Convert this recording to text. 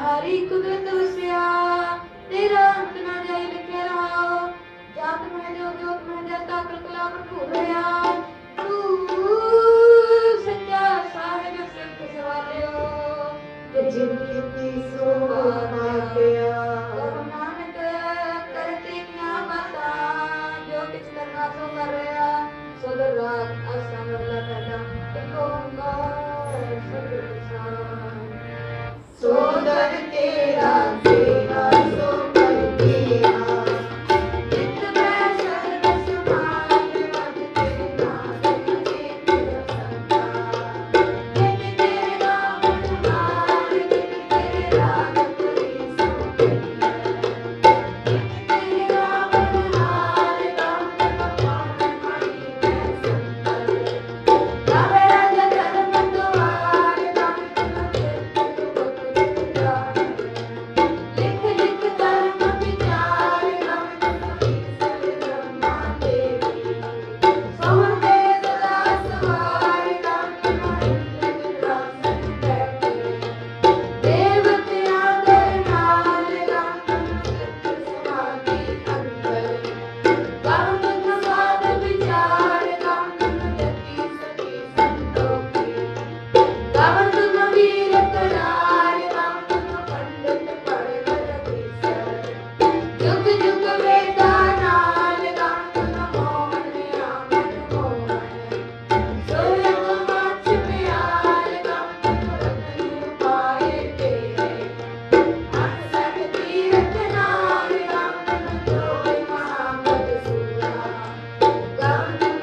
ਹਰੀ ਕੁਦਰਤ ਵਸਿਆ ਤੇਰਾ ਅੰਤ ਨਾ ਜਾਇ ਲਿਖਿਆ ਰਹਾਓ ਜਾਤ ਮਹਿ ਜੋ ਜੋਤ ਮਹਿ ਜਤਾ ਕਲ ਕਲਾ ਭਰਪੂਰ ਹੋਇਆ ਤੂੰ